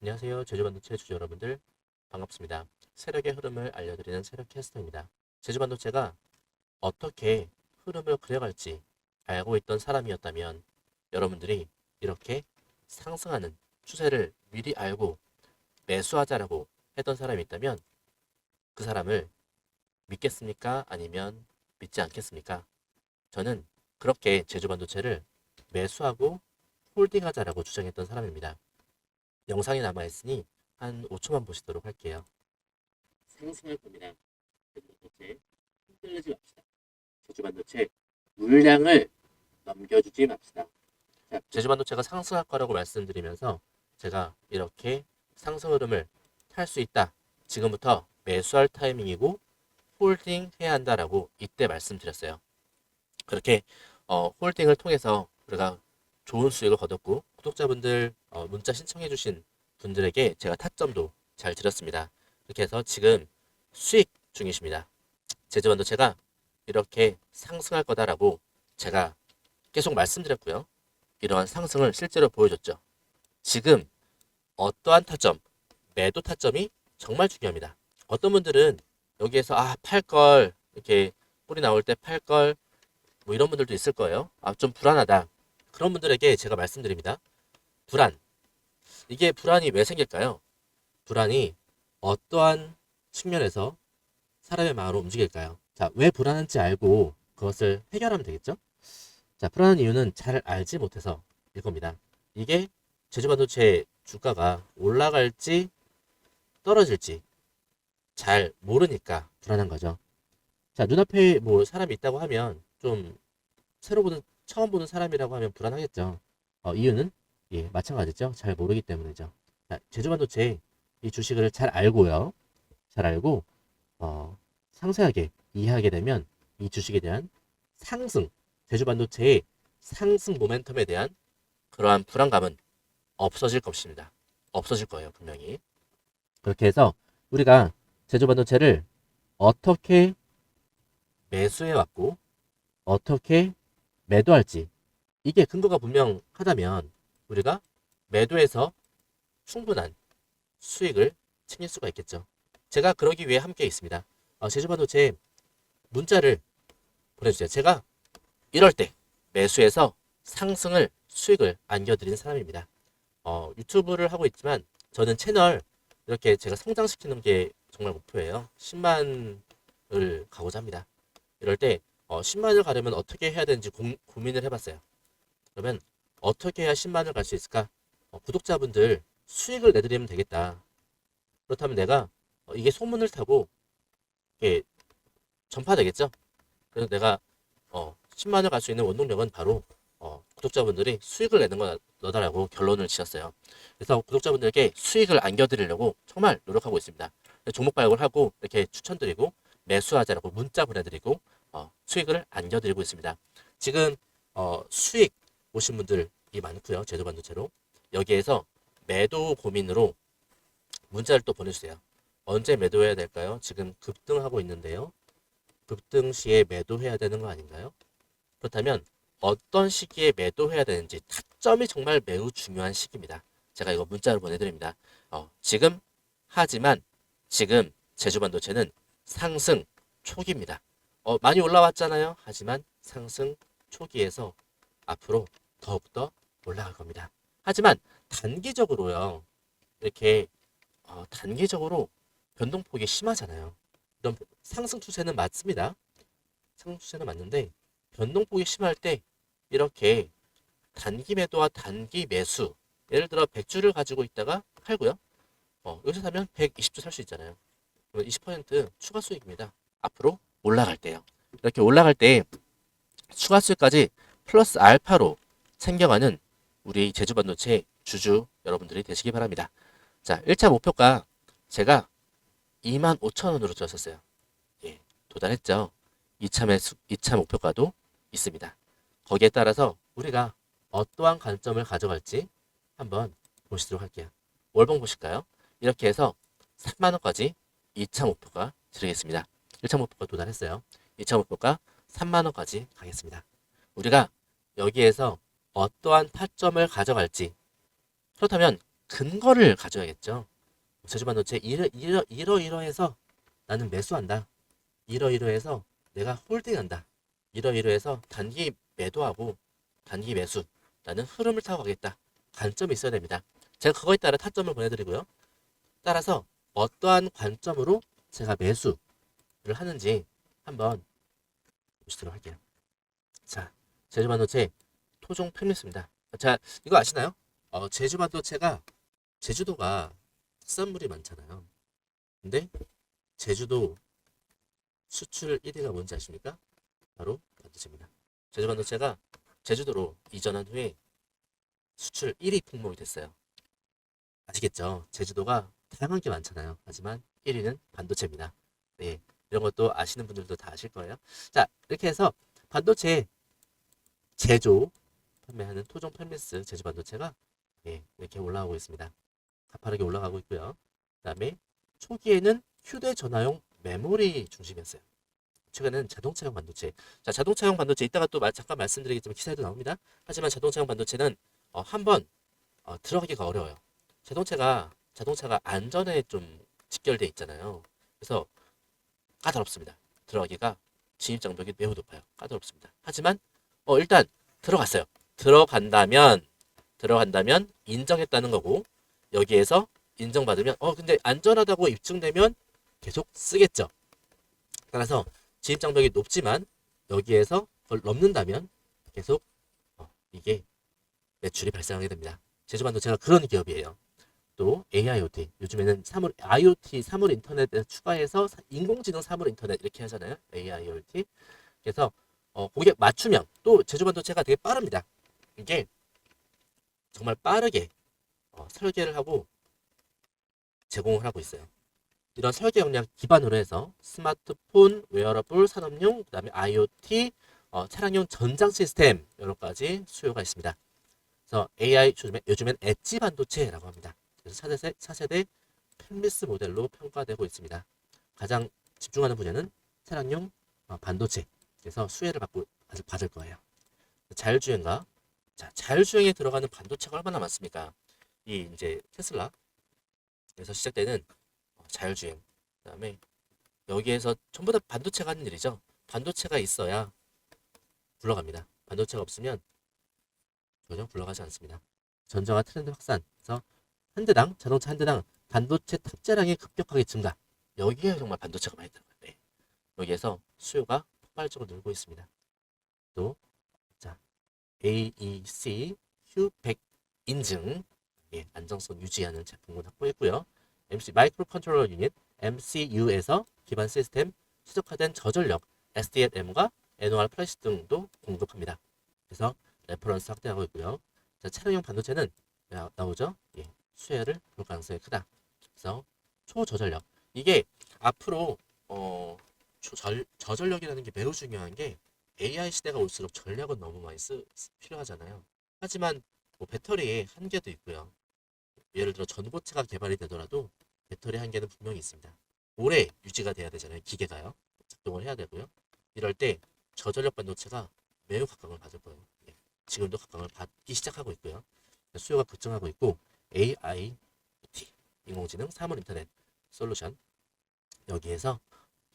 안녕하세요. 제주반도체 주주 여러분들 반갑습니다. 세력의 흐름을 알려드리는 세력 캐스터입니다. 제주반도체가 어떻게 흐름을 그려갈지 알고 있던 사람이었다면 여러분들이 이렇게 상승하는 추세를 미리 알고 매수하자라고 했던 사람이 있다면 그 사람을 믿겠습니까? 아니면 믿지 않겠습니까? 저는 그렇게 제주반도체를 매수하고 홀딩하자라고 주장했던 사람입니다. 영상이 남아있으니 한 5초만 보시도록 할게요. 상승할 겁니다. 제주반도체 흔들리지 맙시다. 제주 반도체 물량을 넘겨주지 맙시다. 자, 제주 반도체가 상승할 거라고 말씀드리면서 제가 이렇게 상승 흐름을 탈 수 있다. 지금부터 매수할 타이밍이고 홀딩 해야 한다라고 이때 말씀드렸어요. 그렇게 어, 홀딩을 통해서 우리가 좋은 수익을 거뒀고 구독자분들 어, 문자 신청해주신 분들에게 제가 타점도 잘 드렸습니다. 이렇게 해서 지금 수익 중이십니다. 제주반도체가 이렇게 상승할 거다라고 제가 계속 말씀드렸고요. 이러한 상승을 실제로 보여줬죠. 지금 어떠한 타점, 매도 타점이 정말 중요합니다. 어떤 분들은 여기에서 아, 팔 걸, 이렇게 꼴이 나올 때 팔 걸, 뭐 이런 분들도 있을 거예요. 아, 좀 불안하다. 그런 분들에게 제가 말씀드립니다. 불안. 이게 불안이 왜 생길까요? 불안이 어떠한 측면에서 사람의 마음을 움직일까요? 자, 왜 불안한지 알고 그것을 해결하면 되겠죠? 자, 불안한 이유는 잘 알지 못해서 일 겁니다. 이게 제주반도체 주가가 올라갈지 떨어질지 잘 모르니까 불안한 거죠. 자, 눈앞에 뭐 사람이 있다고 하면 좀 새로 보는 처음 보는 사람이라고 하면 불안하겠죠. 어, 이유는 예, 마찬가지죠. 잘 모르기 때문이죠. 자, 제주반도체 이 주식을 잘 알고요. 잘 알고 어, 상세하게 이해하게 되면 이 주식에 대한 상승, 제주반도체의 상승 모멘텀에 대한 그러한 불안감은 없어질 것입니다. 없어질 거예요, 분명히. 그렇게 해서 우리가 제주반도체를 어떻게 매수해 왔고 어떻게 매도할지 이게 근거가 분명하다면 우리가 매도해서 충분한 수익을 챙길 수가 있겠죠. 제가 그러기 위해 함께 있습니다. 어, 제주반도체 문자를 보내주세요. 제가 이럴 때 매수해서 상승을 수익을 안겨드리는 사람입니다. 어, 유튜브를 하고 있지만 저는 채널 이렇게 제가 성장시키는 게 정말 목표예요. 10만을 가고자 합니다. 이럴 때 어, 10만을 가려면 어떻게 해야 되는지 고, 고민을 해봤어요. 그러면 어떻게 해야 10만을 갈 수 있을까? 어, 구독자분들 수익을 내드리면 되겠다. 그렇다면 내가 어, 이게 소문을 타고 이게 전파되겠죠? 그래서 내가 어, 10만을 갈 수 있는 원동력은 바로 어, 구독자분들이 수익을 내는 거다라고 결론을 지었어요. 그래서 구독자분들께 수익을 안겨드리려고 정말 노력하고 있습니다. 종목 발굴 하고 이렇게 추천드리고 매수하자라고 문자 보내드리고 어, 수익을 안겨드리고 있습니다. 지금 어, 수익 오신 분들이 많고요. 제조 반도체로 여기에서 매도 고민으로 문자를 또 보내주세요. 언제 매도해야 될까요? 지금 급등하고 있는데요. 급등 시에 매도해야 되는 거 아닌가요? 그렇다면 어떤 시기에 매도해야 되는지 타점이 정말 매우 중요한 시기입니다. 제가 이거 문자로 보내드립니다. 어, 지금 하지만 지금 제주반도체는 상승 초기입니다. 어, 많이 올라왔잖아요. 하지만 상승 초기에서 앞으로 더욱더 올라갈 겁니다. 하지만 단기적으로요. 이렇게 어, 단기적으로 변동폭이 심하잖아요. 이런 상승 추세는 맞습니다. 상승 추세는 맞는데 변동폭이 심할 때 이렇게 단기 매도와 단기 매수 예를 들어 100주를 가지고 있다가 팔고요. 어, 여기서 사면 120주 살 수 있잖아요. 그러면 20% 추가 수익입니다. 앞으로 올라갈 때요. 이렇게 올라갈 때 추가 수익까지 플러스 알파로 챙겨가는 우리 제주 반도체 주주 여러분들이 되시기 바랍니다. 자, 1차 목표가 제가 2만 5천 원으로 줬었어요. 예, 도달했죠. 2차 매수, 2차 목표가도 있습니다. 거기에 따라서 우리가 어떠한 관점을 가져갈지 한번 보시도록 할게요. 월봉 보실까요? 이렇게 해서 3만 원까지 2차 목표가 드리겠습니다. 1차 목표가 도달했어요. 2차 목표가 3만 원까지 가겠습니다. 우리가 여기에서 어떠한 타점을 가져갈지 그렇다면 근거를 가져야겠죠. 제주 반도체 이러 이러 이러 이러해서 나는 매수한다. 이러 이러해서 내가 홀딩한다. 이러 이러해서 단기 매도하고 단기 매수 라는 흐름을 타고 가겠다. 관점이 있어야 됩니다. 제가 그거에 따라 타점을 보내드리고요. 따라서 어떠한 관점으로 제가 매수를 하는지 한번 보시도록 할게요. 자, 제주반도체 토종 필미스입니다. 자, 이거 아시나요? 어, 제주반도체가 제주도가 특산물이 많잖아요. 근데 제주도 수출 1위가 뭔지 아십니까? 바로 반도체입니다. 제주반도체가 제주도로 이전한 후에 수출 1위 품목이 됐어요. 아시겠죠? 제주도가 다양한 게 많잖아요. 하지만 1위는 반도체입니다. 네, 이런 것도 아시는 분들도 다 아실 거예요. 자, 이렇게 해서 반도체 제조 판매하는 토종 펠미스 제주 반도체가 예, 이렇게 올라가고 있습니다. 가파르게 올라가고 있고요. 그 다음에 초기에는 휴대전화용 메모리 중심이었어요. 최근에는 자동차용 반도체. 자, 자동차용 반도체 이따가 또 말- 잠깐 말씀드리겠지만 기사에도 나옵니다. 하지만 자동차용 반도체는 어, 한번 어, 들어가기가 어려워요. 자동차가 자동차가 안전에 좀 직결돼 있잖아요. 그래서 까다롭습니다. 들어가기가 진입 장벽이 매우 높아요. 까다롭습니다. 하지만 어, 일단 들어갔어요. 들어간다면 들어간다면 인정했다는 거고 여기에서 인정받으면 어 근데 안전하다고 입증되면 계속 쓰겠죠. 따라서 진입 장벽이 높지만 여기에서 그걸 넘는다면 계속 어, 이게 매출이 발생하게 됩니다. 제주반도체가 그런 기업이에요. 또 AIoT 요즘에는 사물 IoT 사물 인터넷에 추가해서 사- 인공지능 사물 인터넷 이렇게 하잖아요. AIoT 그래서 어, 고객 맞춤형 또 제주반도체가 되게 빠릅니다. 이게 정말 빠르게 어, 설계를 하고 제공을 하고 있어요. 이런 설계 역량 기반으로 해서 스마트폰, 웨어러블, 산업용, 그 다음에 IoT, 어, 차량용 전장 시스템 여러 가지 수요가 있습니다. 그래서 AI 요즘에, 요즘엔 엣지 반도체라고 합니다. 그래서 4세대, 4세대 펜미스 모델로 평가되고 있습니다. 가장 집중하는 분야는 차량용 어, 반도체. 그래서 수혜를 받고 받을, 거예요. 자율주행과 자, 자율주행에 들어가는 반도체가 얼마나 많습니까? 이 이제 테슬라에서 시작되는 어, 자율주행. 그다음에 여기에서 전부 다 반도체가 하는 일이죠. 반도체가 있어야 굴러갑니다. 반도체가 없으면 전혀 굴러가지 않습니다. 전자와 트렌드 확산. 그래서 한 대당 자동차 한 대당 반도체 탑재량이 급격하게 증가. 여기에 정말 반도체가 많이 들어가요. 네. 여기에서 수요가 폭발적으로 늘고 있습니다. 또 자, AEC Q100 인증 예, 안정성 유지하는 제품을 확보했고요. MC 마이크로 컨트롤러 유닛 MCU에서 기반 시스템 최적화된 저전력 SDM과 NOR 플래시 등도 공급합니다. 그래서 레퍼런스 확대하고 있고요. 자, 차량용 반도체는 나- 나오죠? 예, 수혜를 볼 가능성이 크다. 그래서 초저전력 이게 앞으로 어, 저절, 저전력이라는 게 매우 중요한 게 AI 시대가 올수록 전력은 너무 많이 쓰, 쓰- 필요하잖아요. 하지만 뭐 배터리에 한계도 있고요. 예를 들어 전고체가 개발이 되더라도 배터리 한계는 분명히 있습니다. 오래 유지가 돼야 되잖아요. 기계가요. 작동을 해야 되고요. 이럴 때 저전력 반도체가 매우 각광을 받을 거예요. 예, 지금도 각광을 받기 시작하고 있고요. 수요가 급증하고 있고 AIoT 인공지능 사물 인터넷 솔루션 여기에서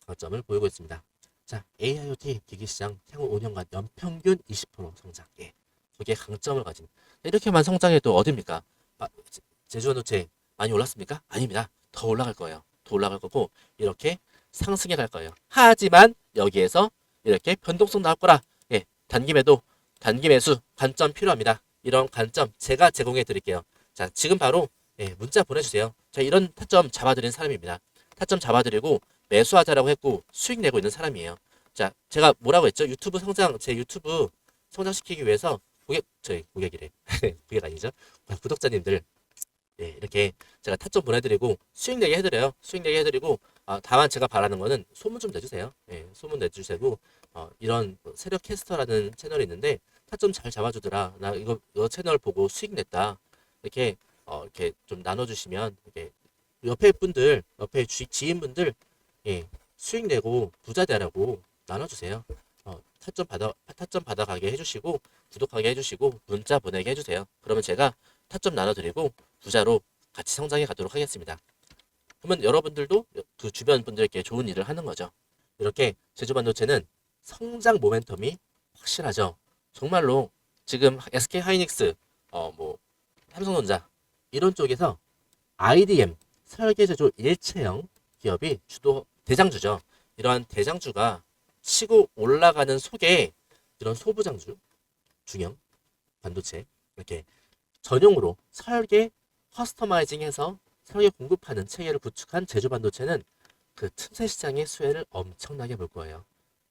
강점을 보이고 있습니다. 자, AIoT 기기 시장 향후 5년간 연평균 20% 성장. 예. 저게 강점을 가진. 이렇게만 성장해도 어딥니까? 아, 제- 제주반도체 많이 올랐습니까? 아닙니다. 더 올라갈 거예요. 더 올라갈 거고 이렇게 상승해 갈 거예요. 하지만 여기에서 이렇게 변동성 나올 거라. 예. 단기 매도, 단기 매수 관점 필요합니다. 이런 관점 제가 제공해 드릴게요. 자, 지금 바로 예, 문자 보내주세요. 제가 이런 타점 잡아드린 사람입니다. 타점 잡아드리고 매수하자라고 했고 수익 내고 있는 사람이에요. 자, 제가 뭐라고 했죠? 유튜브 성장, 제 유튜브 성장시키기 위해서 고객, 저희 고객이래. 고객 아니죠? 구독자님들, 예, 이렇게 제가 타점 보내드리고 수익 내게 해드려요. 수익 내게 해드리고, 아, 다만 제가 바라는 거는 소문 좀 내주세요. 예, 소문 내주시고, 어, 이런 뭐 세력 캐스터라는 채널이 있는데 타점 잘 잡아주더라. 나 이거, 이거 채널 보고 수익 냈다. 이렇게, 어, 이렇게 좀 나눠주시면, 이렇게 옆에 분들, 옆에 지, 지인분들, 예, 수익 내고 부자 되라고 나눠주세요. 어, 타점 받아 타점 받아가게 해주시고 구독하게 해주시고 문자 보내게 해주세요. 그러면 제가 타점 나눠드리고 부자로 같이 성장해 가도록 하겠습니다. 그러면 여러분들도 그 주변 분들께 좋은 일을 하는 거죠. 이렇게 제주 반도체는 성장 모멘텀이 확실하죠. 정말로 지금 SK 하이닉스, 어 뭐 삼성전자 이런 쪽에서 IDM 설계 제조 일체형 기업이 주도 대장주죠. 이러한 대장주가 치고 올라가는 속에 이런 소부장주, 중형, 반도체 이렇게 전용으로 설계 커스터마이징해서 설계 공급하는 체계를 구축한 제주 반도체는 그 틈새 시장의 수혜를 엄청나게 볼 거예요.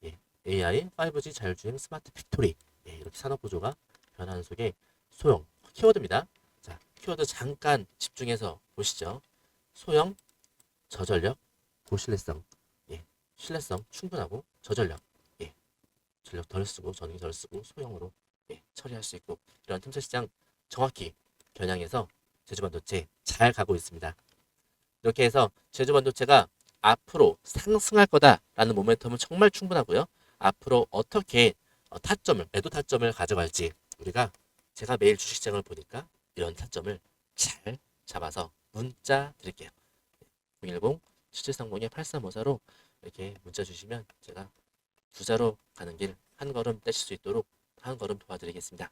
예, AI, 5G 자율주행 스마트 팩토리 예, 이렇게 산업 구조가 변하는 속에 소형 키워드입니다. 자, 키워드 잠깐 집중해서 보시죠. 소형, 저전력, 고신뢰성, 예, 신뢰성 충분하고 저전력, 예, 전력 덜 쓰고 전기 덜 쓰고 소형으로 예, 처리할 수 있고 이런 틈새 시장 정확히 겨냥해서 제주 반도체 잘 가고 있습니다. 이렇게 해서 제주 반도체가 앞으로 상승할 거다라는 모멘텀은 정말 충분하고요. 앞으로 어떻게 어, 타점을 매도 타점을 가져갈지 우리가 제가 매일 주식시장을 보니까 이런 타점을 잘 잡아서 문자 드릴게요. 010 7730에 8354로 이렇게 문자 주시면 제가 부자로 가는 길 한 걸음 떼실 수 있도록 한 걸음 도와드리겠습니다.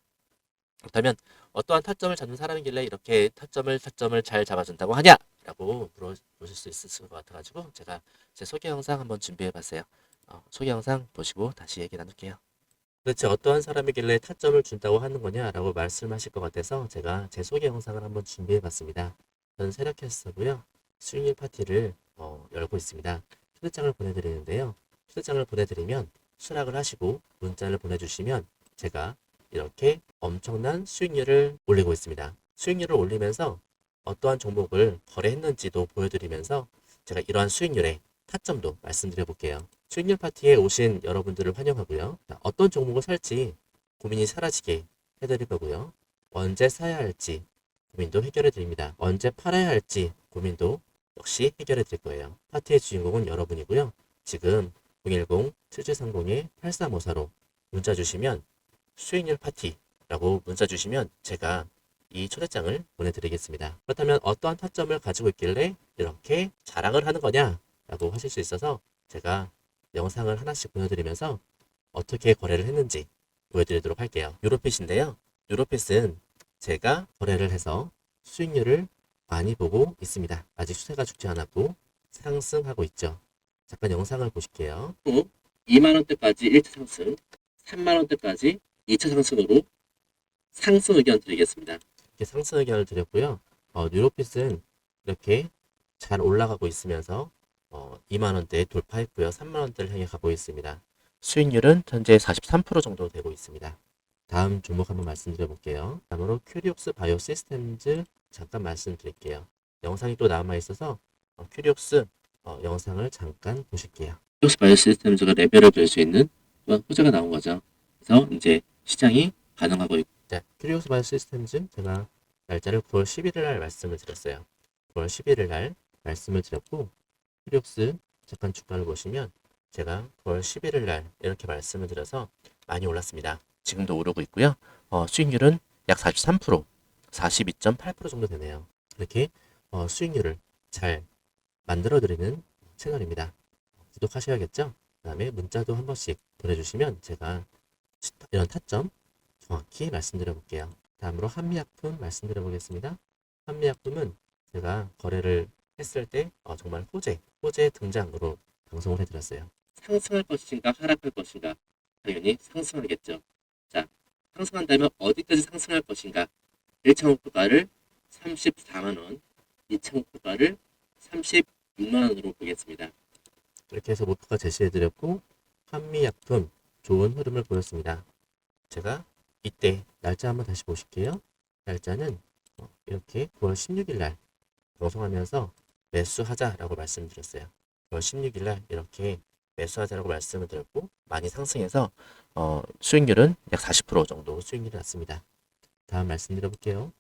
그렇다면 어떠한 타점을 잡는 사람이길래 이렇게 타점을 타점을 잘 잡아준다고 하냐 라고 물어보실 수 있을 것 같아가지고 제가 제 소개 영상 한번 준비해봤어요. 어, 소개 영상 보시고 다시 얘기 나눌게요. 도대체 어떠한 사람이길래 타점을 준다고 하는 거냐 라고 말씀하실 것 같아서 제가 제 소개 영상을 한번 준비해봤습니다. 저는 세력캐스터고요. 수익률 파티를 어, 열고 있습니다. 초대장을 보내드리는데요. 초대장을 보내드리면 수락을 하시고 문자를 보내주시면 제가 이렇게 엄청난 수익률을 올리고 있습니다. 수익률을 올리면서 어떠한 종목을 거래했는지도 보여드리면서 제가 이러한 수익률의 타점도 말씀드려 볼게요. 수익률 파티에 오신 여러분들을 환영하고요. 자, 어떤 종목을 살지 고민이 사라지게 해드릴 거고요. 언제 사야 할지 고민도 해결해 드립니다. 언제 팔아야 할지 고민도 역시 해결해 드릴 거예요. 파티의 주인공은 여러분이고요. 지금 010-7730-8354로 문자 주시면 수익률 파티라고 문자 주시면 제가 이 초대장을 보내드리겠습니다. 그렇다면 어떠한 타점을 가지고 있길래 이렇게 자랑을 하는 거냐라고 하실 수 있어서 제가 영상을 하나씩 보여드리면서 어떻게 거래를 했는지 보여드리도록 할게요. 유로핏인데요. 유로핏은 제가 거래를 해서 수익률을 많이 보고 있습니다. 아직 수세가 죽지 않았고 상승하고 있죠. 잠깐 영상을 보실게요. 2만 원대까지 1차 상승, 3만 원대까지 2차 상승으로 상승 의견 드리겠습니다. 이렇게 상승 의견을 드렸고요. 어, 뉴로핏은 이렇게 잘 올라가고 있으면서 어, 2만 원대 돌파했고요. 3만 원대를 향해 가고 있습니다. 수익률은 현재 43% 정도 되고 있습니다. 다음 종목 한번 말씀드려 볼게요. 다음으로 큐리옥스 바이오 시스템즈 잠깐 말씀드릴게요. 영상이 또 남아 있어서 어, 큐리옥스 어, 영상을 잠깐 보실게요. 큐리옥스 바이오 시스템즈가 레벨을 볼수 있는 또한 호재가 나온 거죠. 그래서 이제 시장이 반응하고 있고 네, 큐리오스 바이오 시스템즈 제가 날짜를 9월 11일 날 말씀을 드렸어요. 9월 11일 날 말씀을 드렸고 큐리옥스 잠깐 주가를 보시면 제가 9월 11일 날 이렇게 말씀을 드려서 많이 올랐습니다. 지금도 오르고 있고요. 어, 수익률은 약 43%, 42.8% 정도 되네요. 이렇게 어, 수익률을 잘 만들어드리는 채널입니다. 구독하셔야겠죠? 그 다음에 문자도 한 번씩 보내주시면 제가 이런 타점 정확히 말씀드려 볼게요. 다음으로 한미약품 말씀드려 보겠습니다. 한미약품은 제가 거래를 했을 때 어, 정말 호재, 호재 등장으로 방송을 해드렸어요. 상승할 것인가 하락할 것인가 당연히 상승하겠죠. 자, 상승한다면 어디까지 상승할 것인가? 1차 목표가를 34만 원, 2차 목표가를 36만 원으로 보겠습니다. 이렇게 해서 목표가 제시해드렸고 한미약품 좋은 흐름을 보였습니다. 제가 이때 날짜 한번 다시 보실게요. 날짜는 어, 이렇게 9월 16일 날 방송하면서 매수하자라고 말씀드렸어요. 9월 16일 날 이렇게 매수하자라고 말씀을 드렸고 많이 상승해서 어, 수익률은 약 40% 정도 수익률이 났습니다. 다음 말씀드려 볼게요.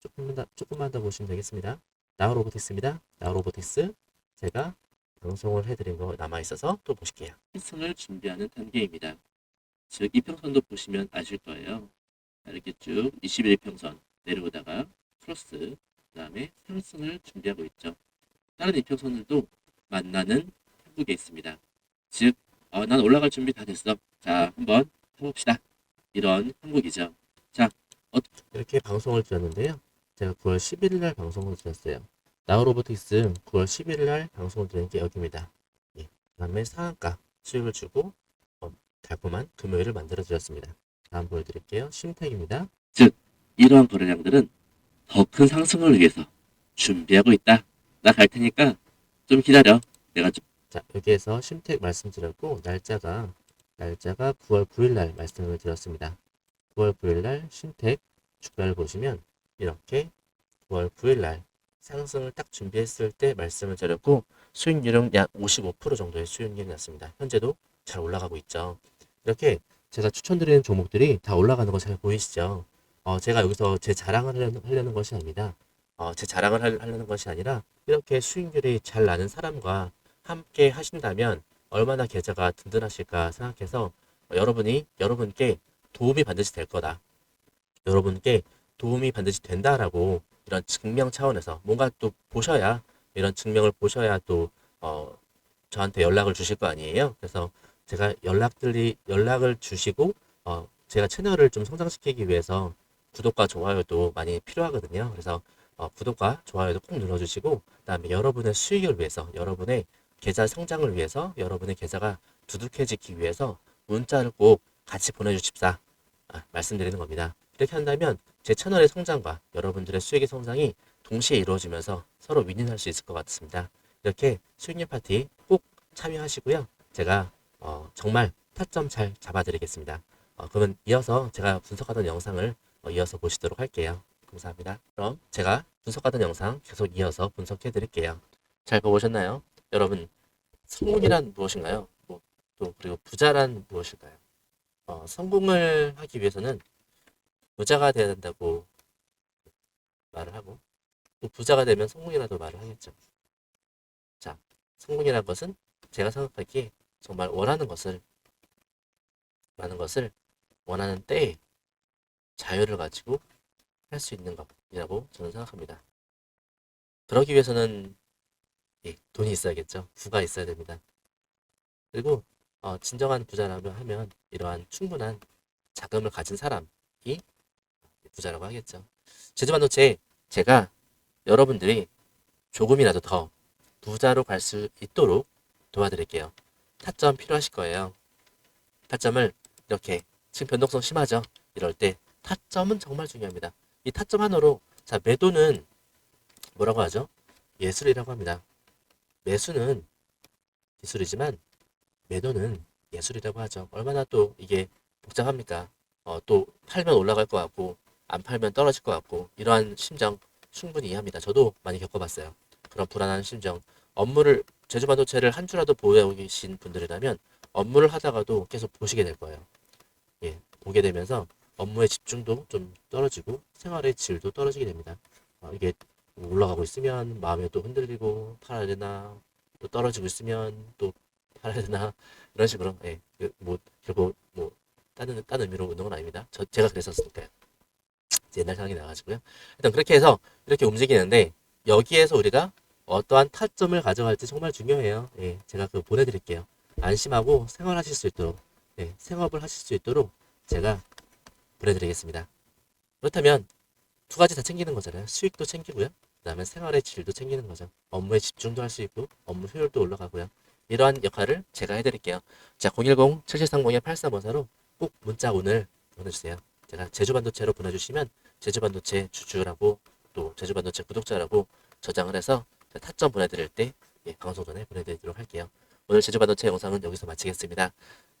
조금만 더, 조금만 더 보시면 되겠습니다. 나우 로보틱스입니다. 나우 로보틱스 제가 방송을 해드린 거 남아 있어서 또 보실게요. 필승을 준비하는 단계입니다. 즉 이평선도 보시면 아실 거예요. 이렇게 쭉 21평선 내려오다가 크로스 다음에 상승을 준비하고 있죠. 다른 이평선들도 만나는 한국에 있습니다. 즉, 어, 난 올라갈 준비 다 됐어. 자, 한번 해봅시다. 이런 한국이죠. 자, 어, 이렇게 방송을 드렸는데요. 제가 9월 11일 날 방송을 드렸어요. 나우로보틱스 9월 11일 날 방송을 드린 게 여기입니다. 예, 그다음에 상한가 수익을 주고 어, 달콤한 금요일을 만들어 드렸습니다. 다음 보여드릴게요. 심택입니다. 즉, 이러한 거래량들은 더 큰 상승을 위해서 준비하고 있다. 나 갈 테니까 좀 기다려. 내가 좀. 자, 여기에서 심택 말씀드렸고, 날짜가, 날짜가 9월 9일 날 말씀을 드렸습니다. 9월 9일 날 심택 주가를 보시면, 이렇게 9월 9일 날 상승을 딱 준비했을 때 말씀을 드렸고, 수익률은 약 55% 정도의 수익률이 났습니다. 현재도 잘 올라가고 있죠. 이렇게 제가 추천드리는 종목들이 다 올라가는 거 잘 보이시죠? 어, 제가 여기서 제 자랑을 하려는, 하려는 것이 아닙니다. 어, 제 자랑을 할- 하려는 것이 아니라 이렇게 수익률이 잘 나는 사람과 함께 하신다면 얼마나 계좌가 든든하실까 생각해서 어, 여러분이 여러분께 도움이 반드시 될 거다. 여러분께 도움이 반드시 된다라고 이런 증명 차원에서 뭔가 또 보셔야 이런 증명을 보셔야 또 어, 저한테 연락을 주실 거 아니에요. 그래서 제가 연락들이 연락을 주시고 어, 제가 채널을 좀 성장시키기 위해서 구독과 좋아요도 많이 필요하거든요. 그래서 어, 구독과 좋아요도 꼭 눌러주시고 그다음에 여러분의 수익을 위해서 여러분의 계좌 성장을 위해서 여러분의 계좌가 두둑해지기 위해서 문자를 꼭 같이 보내주십사 아, 말씀드리는 겁니다. 이렇게 한다면 제 채널의 성장과 여러분들의 수익의 성장이 동시에 이루어지면서 서로 윈윈할 수 있을 것 같습니다. 이렇게 수익률 파티 꼭 참여하시고요. 제가 어, 정말 타점 잘 잡아드리겠습니다. 어, 그러면 이어서 제가 분석하던 영상을 어, 이어서 보시도록 할게요. 감사합니다. 그럼 제가 분석하던 영상 계속 이어서 분석해 드릴게요. 잘 보셨나요? 여러분, 성공이란 무엇인가요? 뭐, 또 그리고 부자란 무엇일까요? 어, 성공을 하기 위해서는 부자가 돼야 된다고 말을 하고 또 부자가 되면 성공이라도 말을 하겠죠. 자, 성공이라는 것은 제가 생각하기에 정말 원하는 것을 원하는 것을 원하는 때에 자유를 가지고 할 수 있는 것이라고 저는 생각합니다. 그러기 위해서는 예, 돈이 있어야겠죠. 부가 있어야 됩니다. 그리고 어, 진정한 부자라면 하면 이러한 충분한 자금을 가진 사람이 부자라고 하겠죠. 제주반도체 제가 여러분들이 조금이라도 더 부자로 갈 수 있도록 도와드릴게요. 타점 필요하실 거예요. 타점을 이렇게 지금 변동성 심하죠? 이럴 때 타점은 정말 중요합니다. 이 타점 하나로 자 매도는 뭐라고 하죠? 예술이라고 합니다. 매수는 기술이지만 매도는 예술이라고 하죠. 얼마나 또 이게 복잡합니까? 어, 또 팔면 올라갈 것 같고 안 팔면 떨어질 것 같고 이러한 심정 충분히 이해합니다. 저도 많이 겪어봤어요. 그런 불안한 심정. 업무를 제주 반도체를 한 주라도 보유하고 계신 분들이라면 업무를 하다가도 계속 보시게 될 거예요. 예, 보게 되면서 업무의 집중도 좀 떨어지고 생활의 질도 떨어지게 됩니다. 어, 이게 올라가고 있으면 마음이 또 흔들리고 팔아야 되나 또 떨어지고 있으면 또 팔아야 되나 이런 식으로 예, 그뭐 결국 뭐 다른 다른 의미로 건 아닙니다. 저 제가 그랬었으니까요. 옛날 생각이 나가지고요. 일단 그렇게 해서 이렇게 움직이는데 여기에서 우리가 어떠한 타점을 가져갈지 정말 중요해요. 예, 제가 그 보내드릴게요. 안심하고 생활하실 수 있도록, 예, 생업을 하실 수 있도록 제가 보내드리겠습니다. 그렇다면 두 가지 다 챙기는 거잖아요. 수익도 챙기고요. 그 다음에 생활의 질도 챙기는 거죠. 업무에 집중도 할 수 있고, 업무 효율도 올라가고요. 이러한 역할을 제가 해드릴게요. 자, 010-7730-8354로 꼭 문자 오늘 보내주세요. 제가 제주반도체로 보내주시면 제주반도체 주주라고 또 제주반도체 구독자라고 저장을 해서 타점 보내드릴 때 예, 방송 전에 보내드리도록 할게요. 오늘 제주반도체 영상은 여기서 마치겠습니다.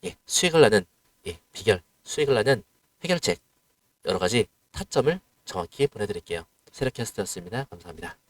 예, 수익을 나는 예, 비결, 수익을 나는 해결책 여러 가지 타점을 정확히 보내드릴게요. 세력캐스트였습니다. 감사합니다.